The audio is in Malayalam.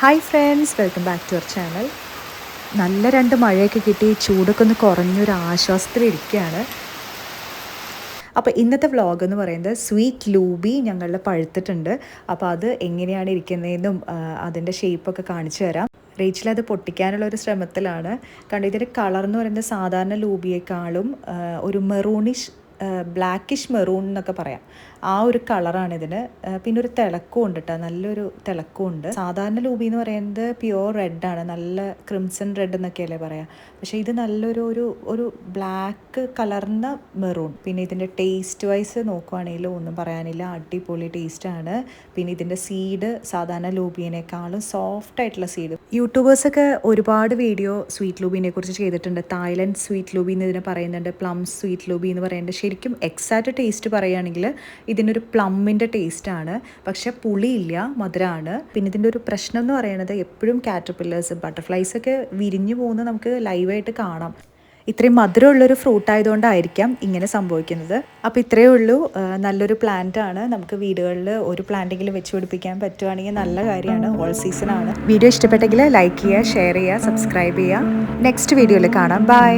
Hi friends welcome back to our channel നല്ല രണ്ട് മഴയൊക്കെ കിട്ടി ചൂടൊക്കെ ഒന്ന് കുറഞ്ഞൊരു ആശ്വാസത്തിൽ ഇരിക്കുകയാണ് അപ്പോൾ ഇന്നത്തെ വ്ളോഗ് എന്ന് പറയുന്നത് സ്വീറ്റ് ലൂബി ഞങ്ങളുടെ പഴുത്തിട്ടുണ്ട്. അപ്പോൾ അത് എങ്ങനെയാണ് ഇരിക്കുന്നതെന്നും അതിന്റെ ഷേപ്പൊക്കെ കാണിച്ചു തരാം. റേച്ചിൽ അത് പൊട്ടിക്കാനുള്ള ഒരു ശ്രമത്തിലാണ്. കണ്ടു ഇതിന്റെ കളർ എന്ന് പറയുന്നത് സാധാരണ ലൂബിയേക്കാളും ഒരു മെറൂണിഷ് ബ്ലാക്കിഷ് മെറൂൺ എന്നൊക്കെ പറയാം. ആ ഒരു കളറാണ് ഇതിന് പിന്നെ ഒരു തിളക്കവും ഉണ്ട് കേട്ടോ നല്ലൊരു തിളക്കവും ഉണ്ട്. സാധാരണ ലൂബി എന്ന് പറയുന്നത് പ്യുവർ റെഡാണ് നല്ല ക്രിംസൺ റെഡ് എന്നൊക്കെയല്ലേ പറയാം. പക്ഷേ ഇത് നല്ലൊരു ഒരു ഒരു ബ്ലാക്ക് കലർന്ന മെറൂൺ പിന്നെ ഇതിന്റെ ടേസ്റ്റ് വൈസ് നോക്കുവാണെങ്കിലും ഒന്നും പറയാനില്ല. അടിപൊളി ടേസ്റ്റാണ് പിന്നെ ഇതിന്റെ സീഡ് സാധാരണ ലൂബിയേക്കാളും സോഫ്റ്റ് ആയിട്ടുള്ള സീഡ് യൂട്യൂബേഴ്സൊക്കെ ഒരുപാട് വീഡിയോ സ്വീറ്റ് ലൂബിനെ കുറിച്ച് ചെയ്തിട്ടുണ്ട്. തായ്ലൻഡ് സ്വീറ്റ് ലൂബി എന്ന് ഇതിനെ പറയുന്നുണ്ട്. പ്ലംസ് സ്വീറ്റ് ലൂബി എന്ന് പറയുന്നത് ശരിക്കും എക്സാക്റ്റ് ടേസ്റ്റ് പറയുകയാണെങ്കിൽ ഇതിനൊരു പ്ലമ്മിന്റെ ടേസ്റ്റാണ് പക്ഷേ പുളിയില്ല മധുരമാണ് പിന്നെ ഇതിന്റെ ഒരു പ്രശ്നം എന്ന് പറയുന്നത് എപ്പോഴും കാറ്റർപില്ലേഴ്സ് ബട്ടർഫ്ലൈസ് ഒക്കെ വിരിഞ്ഞു പോകുന്നത് നമുക്ക് ലൈവായിട്ട് കാണാം. ഇത്രയും മധുരമുള്ളൊരു ഫ്രൂട്ട് ആയതുകൊണ്ടായിരിക്കാം ഇങ്ങനെ സംഭവിക്കുന്നത്. അപ്പോൾ ഇത്രയേ ഉള്ളൂ. നല്ലൊരു പ്ലാന്റ് ആണ്. നമുക്ക് വീടുകളിൽ ഒരു പ്ലാന്റെങ്കിലും വെച്ച് പിടിപ്പിക്കാൻ പറ്റുവാണെങ്കിൽ നല്ല കാര്യമാണ്. ഓൾ സീസൺ ആണ്. വീഡിയോ ഇഷ്ടപ്പെട്ടെങ്കിൽ ലൈക്ക് ചെയ്യുക ഷെയർ ചെയ്യുക സബ്സ്ക്രൈബ് ചെയ്യുക. നെക്സ്റ്റ് വീഡിയോയിൽ കാണാം. ബൈ